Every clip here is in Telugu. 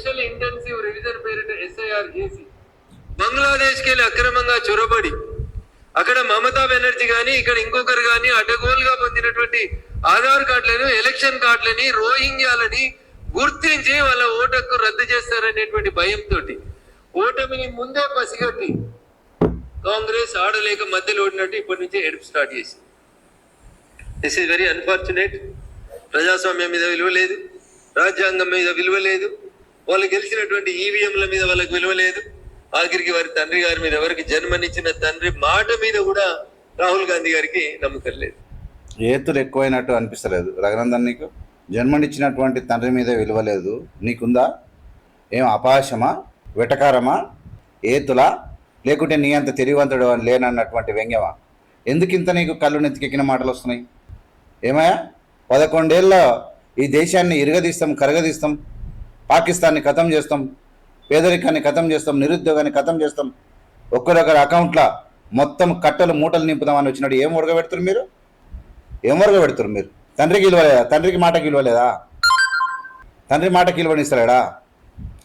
స్పెషల్ ఇంటెన్సివ్ రివిజన్ పేరిట ఎస్ఐఆర్ చేసి బంగ్లాదేశ్కి వెళ్ళి అక్రమంగా చొరబడి అక్కడ మమతా బెనర్జీ కానీ ఇక్కడ ఇంకొకరు కానీ అడ్డగోలుగా పొందినటువంటి ఆధార్ కార్డులను ఎలక్షన్ కార్డులని రోహింగ్యాలని గుర్తించి వాళ్ళ ఓటకు రద్దు చేస్తారనేటువంటి భయంతో ఓటమిని ముందే పసిగట్టి కాంగ్రెస్ ఆడలేక మధ్యలో ఓడినట్టు ఇప్పటి నుంచి ఎడుపు స్టార్ట్ చేసింది. దిస్ ఈస్ వెరీ అన్ఫార్చునేట్ ప్రజాస్వామ్యం మీద విలువ లేదు. రాజ్యాంగం మీద విలువ లేదు. వాళ్ళు గెలిచినటువంటి ఈవీఎంల మీద వాళ్ళకి విలువ లేదు. ఆఖరికి వారి తండ్రి గారి మీద ఎవరికి జన్మనిచ్చిన తండ్రి మాట మీద కూడా రాహుల్ గాంధీ గారికి నమ్మకం లేదు. ఏతులు ఎక్కువైనట్టు అనిపిస్తలేదు. రఘునందన్ నీకు జన్మనిచ్చినటువంటి తండ్రి మీద విలువ లేదు. నీకుందా? ఏం అపాశమా? వెటకారమా? ఏతులా? లేకుంటే నీ అంత తెలివంతుడు అని లేనన్నటువంటి వ్యంగ్యమా? ఎందుకింత నీకు కళ్ళు నెత్తికెక్కిన మాటలు వస్తున్నాయి? ఏమయ్యా? పదకొండేళ్ళ ఈ దేశాన్ని ఇరగదీస్తాం కరగదీస్తాం. పాకిస్తాన్ని ఖతం చేస్తాం పేదరికాన్ని ఖతం చేస్తాం నిరుద్యోగాన్ని ఖతం చేస్తాం. ఒక్కరొకరి అకౌంట్ల మొత్తం కట్టలు మూటలు నింపుదామని వచ్చినాడు ఏం ఉడకబెడుతున్నారు మీరు? ఏం ఉడకబెడుతున్నారు మీరు? తండ్రికి ఇవ్వలేదా తండ్రికి మాటకి ఇవ్వలేదా తండ్రి మాటకి ఇవ్వనిస్తాడా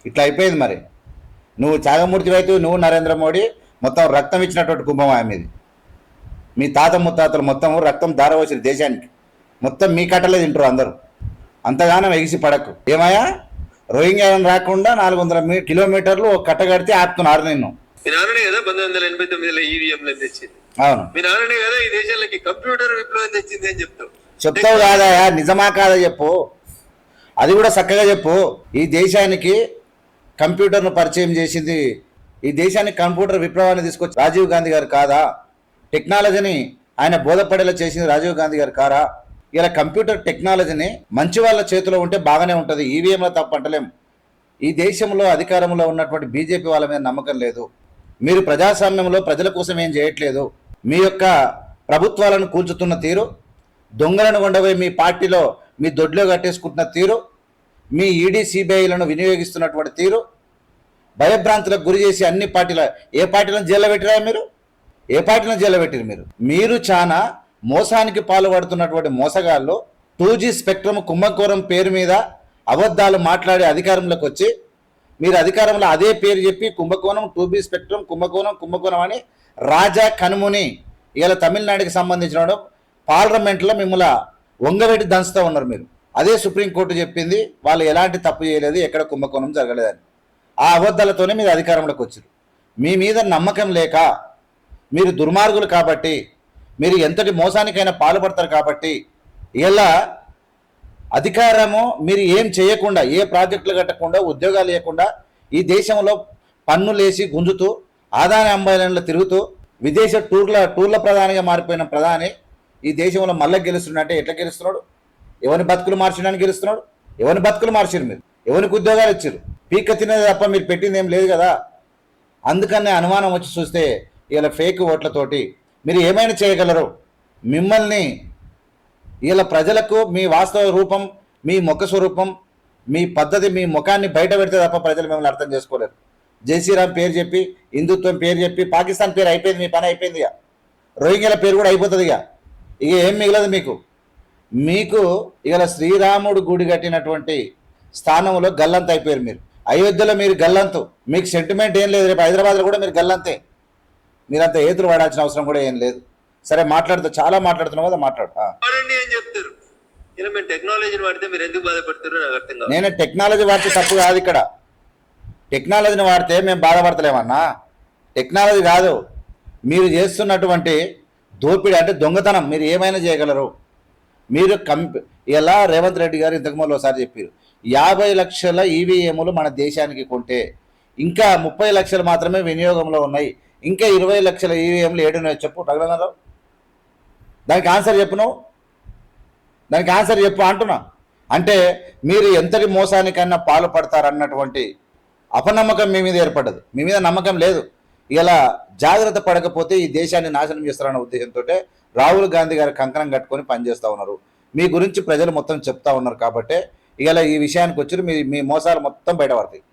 ఇట్లా అయిపోయింది మరి. నువ్వు త్యాగమూర్తి అయితే నువ్వు నరేంద్ర మోడీ మొత్తం రక్తం ఇచ్చినటువంటి కుంభమా మీది. మీ తాత ముత్తాతలు మొత్తం రక్తం దారవచ్చిన దేశానికి. మొత్తం మీ కట్టలే తింటారు అందరూ. అంతగానం ఎగిసి పడకు. ఏమయ్యా? రోహింగ్యా రాకుండా నాలుగు వందల కిలోమీటర్లు ఒక కట్ట కడితే ఆపుతున్నారు నిన్ను. మీ నాన్ననే కదా పంతొమ్మిది వందల ఎనభై తొమ్మిదిలో ఈవీఎంలు తెచ్చింది. అవును. మీ నాన్ననే కదా ఈ దేశాలకి కంప్యూటర్ విప్లవం తెచ్చింది అని చెప్తావు. చెప్తావు కాదయా నిజమా కాదా చెప్పు. అది కూడా చక్కగా చెప్పు. ఈ దేశానికి కంప్యూటర్ను పరిచయం చేసింది. ఈ దేశానికి కంప్యూటర్ విప్లవాన్ని తీసుకొచ్చి రాజీవ్ గాంధీ గారు కాదా? టెక్నాలజీని ఆయన బోధపడేలా చేసింది రాజీవ్ గాంధీ గారు కారా? ఇలా కంప్యూటర్ టెక్నాలజీని మంచి వాళ్ళ చేతిలో ఉంటే బాగానే ఉంటుంది. ఈవీఎంలో తప్ప అంటలేం. ఈ దేశంలో అధికారంలో ఉన్నటువంటి బీజేపీ వాళ్ళ మీద నమ్మకం లేదు. మీరు ప్రజాస్వామ్యంలో ప్రజల కోసం ఏం చేయట్లేదు. మీ యొక్క ప్రభుత్వాలను కూల్చుతున్న తీరు దొంగలను కొండపోయి మీ పార్టీలో మీ దొడ్లో కట్టేసుకుంటున్న తీరు మీ ఈడీ సిబిఐలను వినియోగిస్తున్నటువంటి తీరు భయభ్రాంతులకు గురి చేసి అన్ని పార్టీల ఏ పార్టీలను జైల్లో పెట్టిరా మీరు? ఏ పార్టీలను జైల్లో పెట్టిరు మీరు? మీరు చాలా మోసానికి పాల్పడుతున్నటువంటి మోసగాళ్ళు టూ జీ స్పెక్ట్రమ్ కుంభకోణం పేరు మీద అబద్ధాలు మాట్లాడే అధికారంలోకి వచ్చి మీరు అధికారంలో అదే పేరు చెప్పి కుంభకోణం టూ బీ స్పెక్ట్రమ్ కుంభకోణం కుంభకోణం అని రాజా కనుముని ఇలా తమిళనాడుకి సంబంధించిన పార్లమెంట్లో మిమ్మల్ని వంగబెట్టి దంచుతూ ఉన్నారు మీరు. అదే సుప్రీంకోర్టు చెప్పింది వాళ్ళు ఎలాంటి తప్పు చేయలేదు ఎక్కడ కుంభకోణం జరగలేదని. ఆ అబద్ధాలతోనే మీరు అధికారంలోకి వచ్చారు మీ మీద నమ్మకం లేక మీరు దుర్మార్గులు కాబట్టి మీరు ఎంతటి మోసానికైనా పాల్పడతారు కాబట్టి ఇలా అధికారము మీరు ఏం చేయకుండా ఏ ప్రాజెక్టులు కట్టకుండా ఉద్యోగాలు లేకుండా ఈ దేశంలో పన్నులేసి గుంజుతూ ఆదాయ అంబాయిలలో తిరుగుతూ విదేశ టూర్ల టూర్ల ప్రధానిగా మారిపోయిన ప్రధాని ఈ దేశంలో మళ్ళీ గెలుస్తున్నాడంటే ఎట్లా గెలుస్తున్నాడు? ఎవరిని బతుకులు మార్చినని గెలుస్తున్నాడు? ఎవరిని బతుకులు మార్చారు మీరు? ఎవరికి ఉద్యోగాలు ఇచ్చారు పీక తినేది తప్ప మీరు పెట్టింది ఏం లేదు కదా. అందుకనే అనుమానం వచ్చి చూస్తే ఇలా ఫేక్ ఓట్లతోటి మీరు ఏమైనా చేయగలరు? మిమ్మల్ని ఇలా ప్రజలకు మీ వాస్తవ రూపం మీ ముఖ స్వరూపం మీ పద్ధతి మీ ముఖాన్ని బయట పెడితే తప్ప ప్రజలు మిమ్మల్ని అర్థం చేసుకోలేరు. జై శ్రీరామ్ పేరు చెప్పి హిందుత్వం పేరు చెప్పి పాకిస్తాన్ పేరు అయిపోయింది మీ పని అయిపోయింది ఇక. రోహింగ్యాల పేరు కూడా అయిపోతుంది ఇక. ఇక ఏం మిగలదు మీకు. మీకు ఇక శ్రీరాముడు గుడి కట్టినటువంటి స్థానంలో గల్లంత అయిపోయారు మీరు. అయోధ్యలో మీరు గల్లంతు. మీకు సెంటిమెంట్ ఏం లేదు రేపు హైదరాబాద్లో కూడా మీరు గల్లంతే. మీరంత ఏతులు వాడాల్సిన అవసరం కూడా ఏం లేదు. సరే మాట్లాడుతూ చాలా మాట్లాడుతున్నావు కదా మాట్లాడు. టెక్నాలజీని వాడితే మీరు ఎందుకు నాకు అర్థం కాదు నేను టెక్నాలజీ వాడితే తప్పు కాదు ఇక్కడ. టెక్నాలజీని వాడితే మేము బాధపడతలేమన్నా? టెక్నాలజీ కాదు. మీరు చేస్తున్నటువంటి దోపిడీ అంటే దొంగతనం. మీరు ఏమైనా చేయగలరు? మీరు కంప్ ఎలా రేవంత్ రెడ్డి గారు ఇంతకుముందు ఒకసారి చెప్పారు. యాభై లక్షల ఈవీఎంలు మన దేశానికి కొంటే ఇంకా ముప్పై లక్షలు మాత్రమే వినియోగంలో ఉన్నాయి. ఇంకా ఇరవై లక్షల ఈవీఎంలు ఏడున్నాయో చెప్పు రఘునందరావు దానికి ఆన్సర్ చెప్పు నువ్వు. దానికి ఆన్సర్ చెప్పు అంటున్నా. అంటే మీరు ఎంతటి మోసానికైనా పాల్పడతారన్నటువంటి అపనమ్మకం మీ మీద ఏర్పడ్డది. మీ మీద నమ్మకం లేదు. ఇలా జాగ్రత్త పడకపోతే ఈ దేశాన్ని నాశనం చేస్తారన్న ఉద్దేశంతో రాహుల్ గాంధీ గారు కంకణం కట్టుకొని పనిచేస్తూ ఉన్నారు. మీ గురించి ప్రజలు మొత్తం చెప్తా ఉన్నారు కాబట్టి ఇలా ఈ విషయానికి వచ్చి మీ మీ మోసాలు మొత్తం బయటపడతాయి.